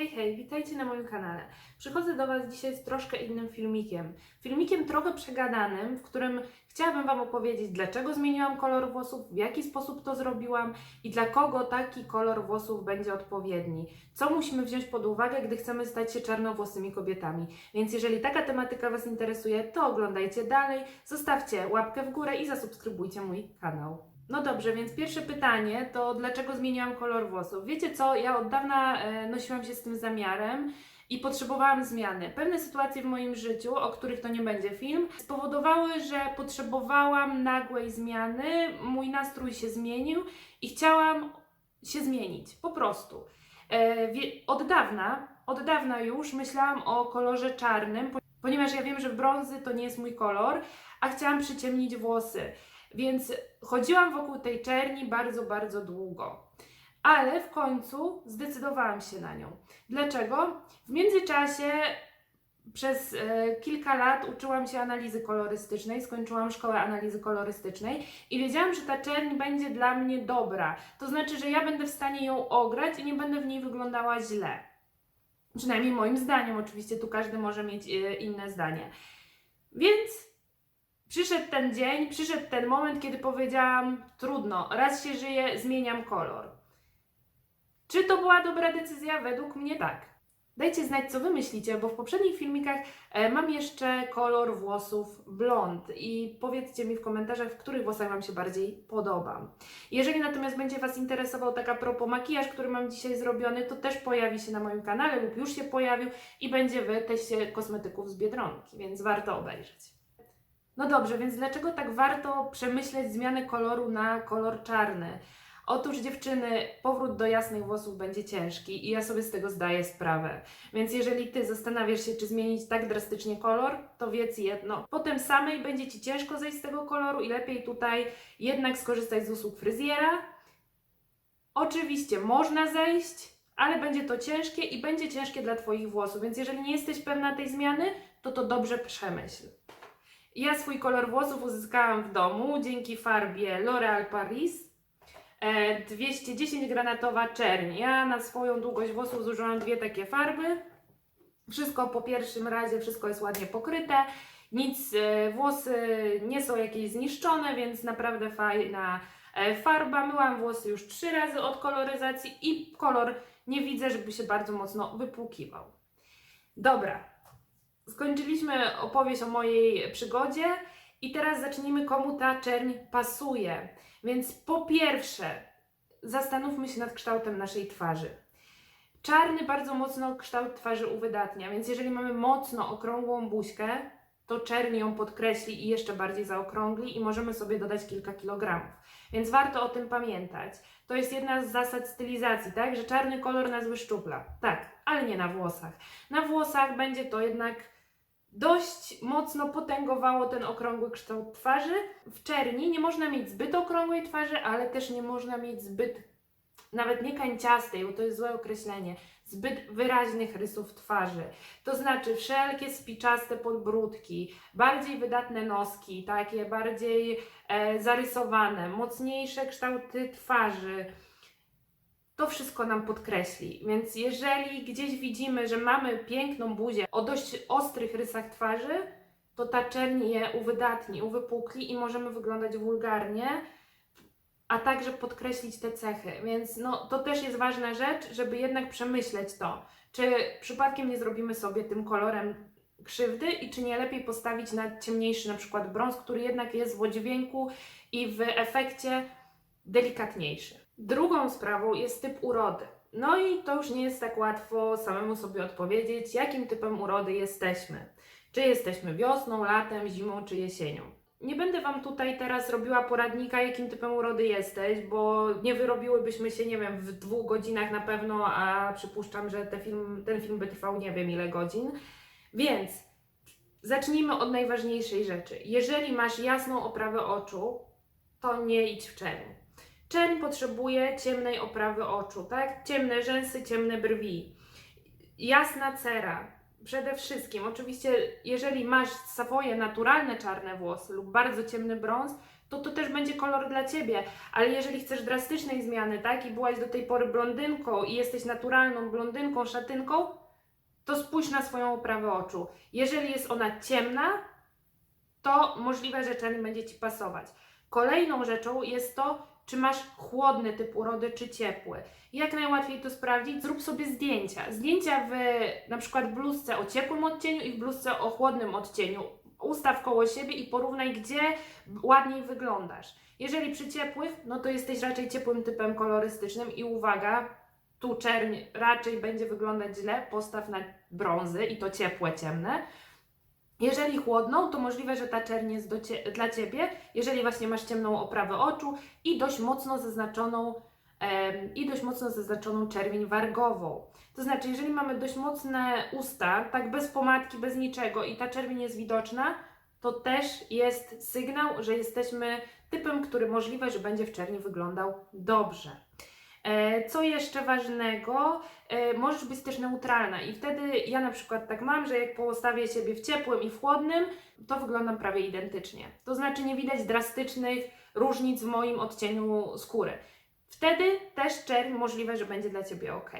Hej, hej, witajcie na moim kanale. Przychodzę do Was dzisiaj z troszkę innym filmikiem. Filmikiem trochę przegadanym, w którym chciałabym Wam opowiedzieć, dlaczego zmieniłam kolor włosów, w jaki sposób to zrobiłam i dla kogo taki kolor włosów będzie odpowiedni. Co musimy wziąć pod uwagę, gdy chcemy stać się czarnowłosymi kobietami. Więc jeżeli taka tematyka Was interesuje, to oglądajcie dalej, zostawcie łapkę w górę i zasubskrybujcie mój kanał. No dobrze, więc pierwsze pytanie to dlaczego zmieniłam kolor włosów? Wiecie co, ja od dawna e, nosiłam się z tym zamiarem i potrzebowałam zmiany. Pewne sytuacje w moim życiu, o których to nie będzie film, spowodowały, że potrzebowałam nagłej zmiany, mój nastrój się zmienił i chciałam się zmienić, po prostu. E, od dawna, od dawna już myślałam o kolorze czarnym, po- ponieważ ja wiem, że brązy to nie jest mój kolor, a chciałam przyciemnić włosy. Więc chodziłam wokół tej czerni bardzo, bardzo długo. Ale w końcu zdecydowałam się na nią. Dlaczego? W międzyczasie przez e, kilka lat uczyłam się analizy kolorystycznej, skończyłam szkołę analizy kolorystycznej i wiedziałam, że ta czerń będzie dla mnie dobra. To znaczy, że ja będę w stanie ją ograć i nie będę w niej wyglądała źle. Przynajmniej moim zdaniem, oczywiście tu każdy może mieć e, inne zdanie. Więc Przyszedł ten dzień, przyszedł ten moment, kiedy powiedziałam: Trudno, raz się żyje, zmieniam kolor. Czy to była dobra decyzja? Według mnie tak. Dajcie znać, co wy myślicie, bo w poprzednich filmikach e, mam jeszcze kolor włosów blond i powiedzcie mi w komentarzach, w których włosach Wam się bardziej podoba. Jeżeli natomiast będzie Was interesował taka propos makijaż, który mam dzisiaj zrobiony, to też pojawi się na moim kanale lub już się pojawił i będzie w teście kosmetyków z Biedronki, więc warto obejrzeć. No dobrze, więc dlaczego tak warto przemyśleć zmianę koloru na kolor czarny? Otóż dziewczyny, powrót do jasnych włosów będzie ciężki i ja sobie z tego zdaję sprawę. Więc jeżeli ty zastanawiasz się, czy zmienić tak drastycznie kolor, to wiedz jedno. Potem samej będzie ci ciężko zejść z tego koloru i lepiej tutaj jednak skorzystać z usług fryzjera. Oczywiście można zejść, ale będzie to ciężkie i będzie ciężkie dla twoich włosów. Więc jeżeli nie jesteś pewna tej zmiany, to to dobrze przemyśl. Ja swój kolor włosów uzyskałam w domu dzięki farbie L'Oréal Paris. E, 210 granatowa czerń. Ja na swoją długość włosów zużyłam dwie takie farby. Wszystko po pierwszym razie, wszystko jest ładnie pokryte. Nic, e, włosy nie są jakieś zniszczone, więc naprawdę fajna e, farba. Myłam włosy już trzy razy od koloryzacji i kolor nie widzę, żeby się bardzo mocno wypłukiwał. Dobra, skończyliśmy opowieść o mojej przygodzie i teraz zacznijmy, komu ta czerń pasuje. Więc po pierwsze, zastanówmy się nad kształtem naszej twarzy. Czarny bardzo mocno kształt twarzy uwydatnia, więc jeżeli mamy mocno okrągłą buźkę, to czerń ją podkreśli i jeszcze bardziej zaokrągli i możemy sobie dodać kilka kilogramów. Więc warto o tym pamiętać. To jest jedna z zasad stylizacji, tak? Że czarny kolor nas wyszczupla. Tak, ale nie na włosach. Na włosach będzie to jednak dość mocno potęgowało ten okrągły kształt twarzy. W czerni nie można mieć zbyt okrągłej twarzy, ale też nie można mieć zbyt, nawet nie kanciastej, bo to jest złe określenie, zbyt wyraźnych rysów twarzy. To znaczy wszelkie spiczaste podbródki, bardziej wydatne noski, takie bardziej e, zarysowane, mocniejsze kształty twarzy. To wszystko nam podkreśli. Więc jeżeli gdzieś widzimy, że mamy piękną buzię o dość ostrych rysach twarzy, to ta czerń je uwydatni, uwypukli i możemy wyglądać wulgarnie, a także podkreślić te cechy. Więc no, to też jest ważna rzecz, żeby jednak przemyśleć to, czy przypadkiem nie zrobimy sobie tym kolorem krzywdy i czy nie lepiej postawić na ciemniejszy na przykład brąz, który jednak jest w oddźwięku i w efekcie delikatniejszy. Drugą sprawą jest typ urody. No i to już nie jest tak łatwo samemu sobie odpowiedzieć, jakim typem urody jesteśmy. Czy jesteśmy wiosną, latem, zimą czy jesienią. Nie będę Wam tutaj teraz robiła poradnika, jakim typem urody jesteś, bo nie wyrobiłybyśmy się, nie wiem, w dwóch godzinach na pewno, a przypuszczam, że te film, ten film by trwał nie wiem ile godzin. Więc zacznijmy od najważniejszej rzeczy. Jeżeli masz jasną oprawę oczu, to nie idź w czerń. Czerń potrzebuje ciemnej oprawy oczu, tak? Ciemne rzęsy, ciemne brwi. Jasna cera. Przede wszystkim, oczywiście, jeżeli masz swoje naturalne czarne włosy lub bardzo ciemny brąz, to to też będzie kolor dla Ciebie. Ale jeżeli chcesz drastycznej zmiany, tak, i byłaś do tej pory blondynką i jesteś naturalną blondynką, szatynką, to spójrz na swoją oprawę oczu. Jeżeli jest ona ciemna, to możliwe, że czerń będzie Ci pasować. Kolejną rzeczą jest to, czy masz chłodny typ urody, czy ciepły. Jak najłatwiej to sprawdzić? Zrób sobie zdjęcia. Zdjęcia w na przykład bluzce o ciepłym odcieniu i w bluzce o chłodnym odcieniu. Ustaw koło siebie i porównaj, gdzie ładniej wyglądasz. Jeżeli przy ciepłych, no to jesteś raczej ciepłym typem kolorystycznym i uwaga, tu czerń raczej będzie wyglądać źle, postaw na brązy i to ciepłe, ciemne. Jeżeli chłodną, to możliwe, że ta czerń jest cie- dla Ciebie, jeżeli właśnie masz ciemną oprawę oczu i dość mocno zaznaczoną i dość mocno zaznaczoną czerwień wargową. To znaczy, jeżeli mamy dość mocne usta, tak bez pomadki, bez niczego i ta czerwień jest widoczna, to też jest sygnał, że jesteśmy typem, który możliwe, że będzie w czerni wyglądał dobrze. E, Co jeszcze ważnego, e, możesz być też neutralna i wtedy ja na przykład tak mam, że jak postawię siebie w ciepłym i w chłodnym, to wyglądam prawie identycznie. To znaczy nie widać drastycznych różnic w moim odcieniu skóry. Wtedy też czerń możliwe, że będzie dla Ciebie ok.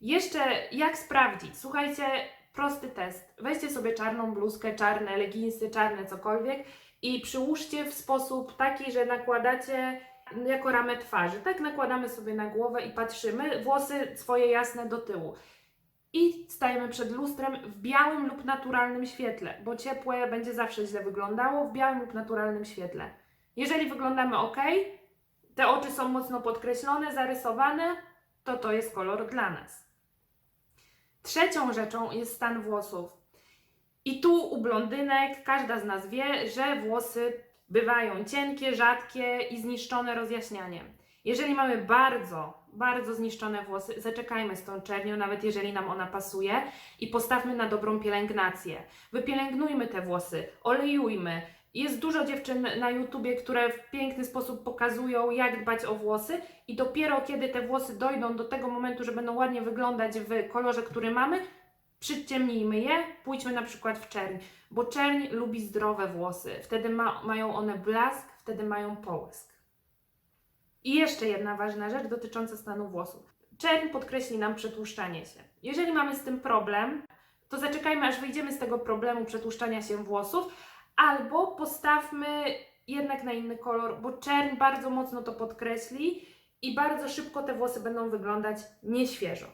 Jeszcze jak sprawdzić? Słuchajcie, prosty test. Weźcie sobie czarną bluzkę, czarne leginsy, czarne cokolwiek i przyłóżcie w sposób taki, że nakładacie jako ramę twarzy. Tak nakładamy sobie na głowę i patrzymy, włosy swoje jasne do tyłu. I stajemy przed lustrem w białym lub naturalnym świetle, bo ciepłe będzie zawsze źle wyglądało w białym lub naturalnym świetle. Jeżeli wyglądamy ok, te oczy są mocno podkreślone, zarysowane, to to jest kolor dla nas. Trzecią rzeczą jest stan włosów. I tu u blondynek każda z nas wie, że włosy bywają cienkie, rzadkie i zniszczone rozjaśnianiem. Jeżeli mamy bardzo, bardzo zniszczone włosy, zaczekajmy z tą czernią, nawet jeżeli nam ona pasuje i postawmy na dobrą pielęgnację. Wypielęgnujmy te włosy, olejujmy. Jest dużo dziewczyn na YouTubie, które w piękny sposób pokazują, jak dbać o włosy i dopiero kiedy te włosy dojdą do tego momentu, że będą ładnie wyglądać w kolorze, który mamy, przyciemnijmy je, pójdźmy na przykład w czerń, bo czerń lubi zdrowe włosy. Wtedy ma, mają one blask, wtedy mają połysk. I jeszcze jedna ważna rzecz dotycząca stanu włosów. Czerń podkreśli nam przetłuszczanie się. Jeżeli mamy z tym problem, to zaczekajmy, aż wyjdziemy z tego problemu przetłuszczania się włosów, albo postawmy jednak na inny kolor, bo czerń bardzo mocno to podkreśli i bardzo szybko te włosy będą wyglądać nieświeżo.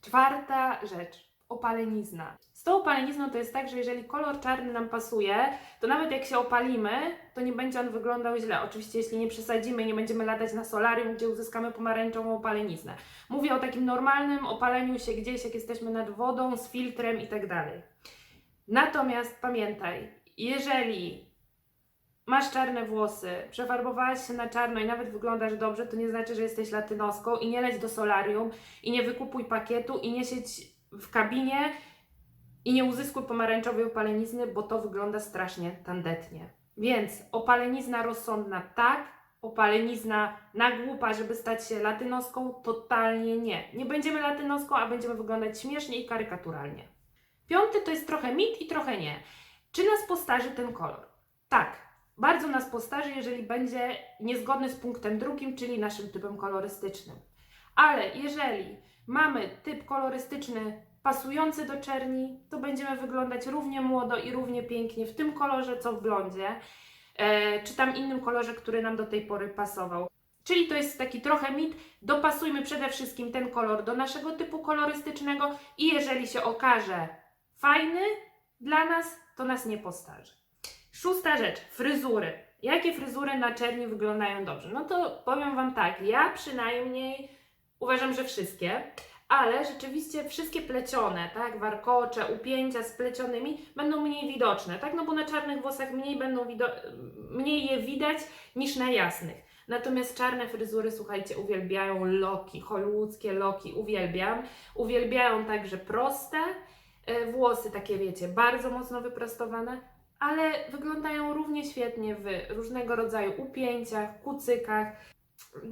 Czwarta rzecz. Opalenizna. Z tą opalenizną to jest tak, że jeżeli kolor czarny nam pasuje, to nawet jak się opalimy, to nie będzie on wyglądał źle. Oczywiście, jeśli nie przesadzimy i nie będziemy latać na solarium, gdzie uzyskamy pomarańczową opaleniznę. Mówię o takim normalnym opaleniu się gdzieś, jak jesteśmy nad wodą, z filtrem i tak dalej. Natomiast pamiętaj, jeżeli masz czarne włosy, przefarbowałaś się na czarno i nawet wyglądasz dobrze, to nie znaczy, że jesteś latynoską i nie leć do solarium i nie wykupuj pakietu i nie siedź w kabinie i nie uzyskuj pomarańczowej opalenizny, bo to wygląda strasznie tandetnie. Więc opalenizna rozsądna tak, opalenizna na głupa, żeby stać się latynoską, totalnie nie. Nie będziemy latynoską, a będziemy wyglądać śmiesznie i karykaturalnie. Piąty to jest trochę mit i trochę nie. Czy nas postarzy ten kolor? Tak, bardzo nas postarzy, jeżeli będzie niezgodny z punktem drugim, czyli naszym typem kolorystycznym. Ale jeżeli mamy typ kolorystyczny pasujący do czerni, to będziemy wyglądać równie młodo i równie pięknie w tym kolorze, co w blondzie, e, czy tam innym kolorze, który nam do tej pory pasował. Czyli to jest taki trochę mit. Dopasujmy przede wszystkim ten kolor do naszego typu kolorystycznego i jeżeli się okaże fajny dla nas, to nas nie postarzy. Szósta rzecz, fryzury. Jakie fryzury na czerni wyglądają dobrze? No to powiem Wam tak, ja przynajmniej uważam, że wszystkie, ale rzeczywiście wszystkie plecione, tak, warkocze, upięcia z plecionymi będą mniej widoczne, tak, no bo na czarnych włosach mniej będą mniej je widać niż na jasnych. Natomiast czarne fryzury, słuchajcie, uwielbiają loki, hollywoodzkie loki, uwielbiam. Uwielbiają także proste e, włosy, takie wiecie, bardzo mocno wyprostowane, ale wyglądają równie świetnie w różnego rodzaju upięciach, kucykach,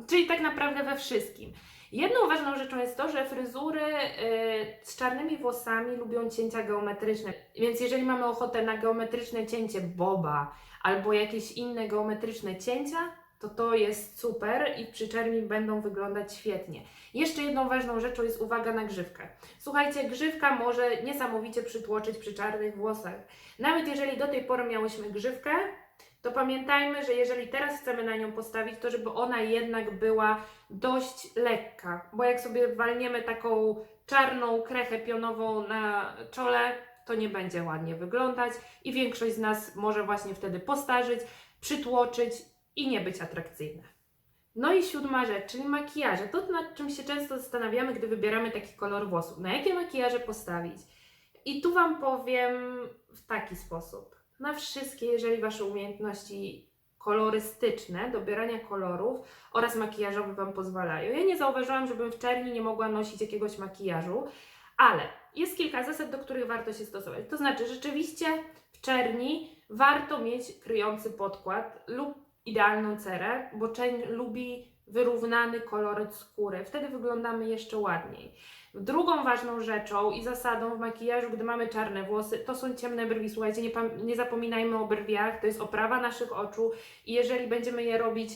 czyli tak naprawdę we wszystkim. Jedną ważną rzeczą jest to, że fryzury y, z czarnymi włosami lubią cięcia geometryczne. Więc jeżeli mamy ochotę na geometryczne cięcie boba albo jakieś inne geometryczne cięcia, to to jest super i przy czerni będą wyglądać świetnie. Jeszcze jedną ważną rzeczą jest uwaga na grzywkę. Słuchajcie, grzywka może niesamowicie przytłoczyć przy czarnych włosach. Nawet jeżeli do tej pory miałyśmy grzywkę, to pamiętajmy, że jeżeli teraz chcemy na nią postawić, to żeby ona jednak była dość lekka, bo jak sobie walniemy taką czarną krechę pionową na czole, to nie będzie ładnie wyglądać i większość z nas może właśnie wtedy postarzyć, przytłoczyć i nie być atrakcyjne. No i siódma rzecz, czyli makijaże. To nad czym się często zastanawiamy, gdy wybieramy taki kolor włosów. Na jakie makijaże postawić? I tu Wam powiem w taki sposób. Na wszystkie, jeżeli Wasze umiejętności kolorystyczne, dobierania kolorów oraz makijażowe Wam pozwalają. Ja nie zauważyłam, żebym w czerni nie mogła nosić jakiegoś makijażu, ale jest kilka zasad, do których warto się stosować. To znaczy, rzeczywiście w czerni warto mieć kryjący podkład lub idealną cerę, bo czerń lubi wyrównany koloryt skóry. Wtedy wyglądamy jeszcze ładniej. Drugą ważną rzeczą i zasadą w makijażu, gdy mamy czarne włosy, to są ciemne brwi. Słuchajcie, nie, nie zapominajmy o brwiach, to jest oprawa naszych oczu i jeżeli będziemy je robić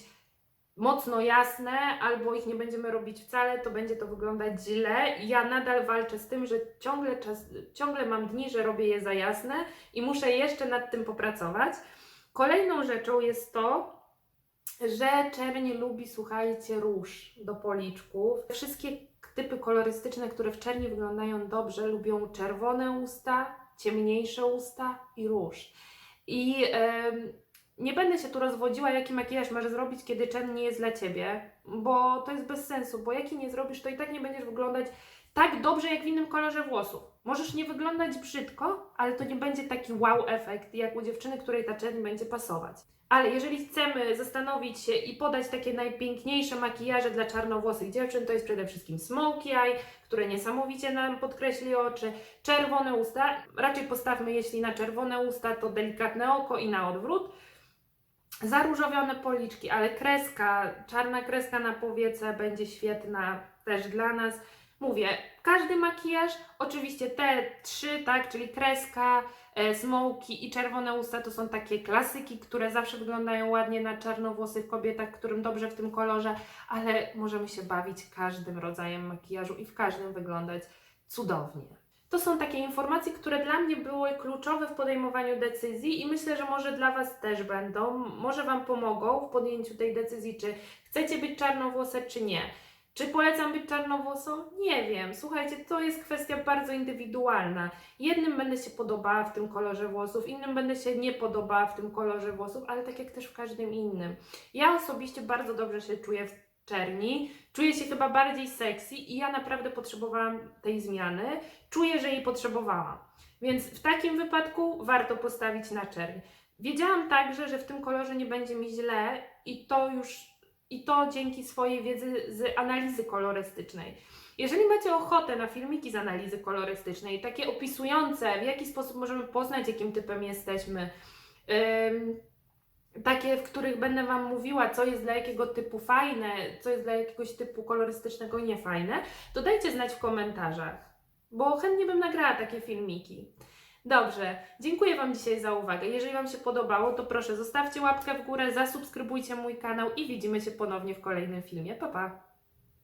mocno jasne, albo ich nie będziemy robić wcale, to będzie to wyglądać źle. Ja nadal walczę z tym, że ciągle, czas, ciągle mam dni, że robię je za jasne i muszę jeszcze nad tym popracować. Kolejną rzeczą jest to, że czerń lubi, słuchajcie, róż do policzków. Wszystkie typy kolorystyczne, które w czerni wyglądają dobrze, lubią czerwone usta, ciemniejsze usta i róż. I em, nie będę się tu rozwodziła, jaki makijaż masz zrobić, kiedy czerń nie jest dla ciebie, bo to jest bez sensu, bo jaki nie zrobisz, to i tak nie będziesz wyglądać tak dobrze jak w innym kolorze włosów. Możesz nie wyglądać brzydko, ale to nie będzie taki wow efekt, jak u dziewczyny, której ta czerń będzie pasować. Ale jeżeli chcemy zastanowić się i podać takie najpiękniejsze makijaże dla czarnowłosych dziewczyn, to jest przede wszystkim smokey eye, które niesamowicie nam podkreśli oczy, czerwone usta. Raczej postawmy, jeśli na czerwone usta, to delikatne oko i na odwrót. Zaróżowione policzki, ale kreska, czarna kreska na powiece będzie świetna też dla nas. Mówię, każdy makijaż, oczywiście te trzy, tak, czyli kreska, e, i czerwone usta to są takie klasyki, które zawsze wyglądają ładnie na czarnowłosych kobietach, którym dobrze w tym kolorze, ale możemy się bawić każdym rodzajem makijażu i w każdym wyglądać cudownie. To są takie informacje, które dla mnie były kluczowe w podejmowaniu decyzji i myślę, że może dla Was też będą. Może Wam pomogą w podjęciu tej decyzji, czy chcecie być czarnowłose, czy nie. Czy polecam być czarnowłosą? Nie wiem. Słuchajcie, to jest kwestia bardzo indywidualna. Jednym będę się podobała w tym kolorze włosów, innym będę się nie podobała w tym kolorze włosów, ale tak jak też w każdym innym. Ja osobiście bardzo dobrze się czuję w czerni, czuję się chyba bardziej sexy i ja naprawdę potrzebowałam tej zmiany. Czuję, że jej potrzebowałam. Więc w takim wypadku warto postawić na czerń. Wiedziałam także, że w tym kolorze nie będzie mi źle i to już i to dzięki swojej wiedzy z analizy kolorystycznej. Jeżeli macie ochotę na filmiki z analizy kolorystycznej, takie opisujące, w jaki sposób możemy poznać, jakim typem jesteśmy, takie, w których będę Wam mówiła, co jest dla jakiego typu fajne, co jest dla jakiegoś typu kolorystycznego niefajne, to dajcie znać w komentarzach, bo chętnie bym nagrała takie filmiki. Dobrze, dziękuję Wam dzisiaj za uwagę. Jeżeli Wam się podobało, to proszę zostawcie łapkę w górę, zasubskrybujcie mój kanał i widzimy się ponownie w kolejnym filmie. Pa, pa!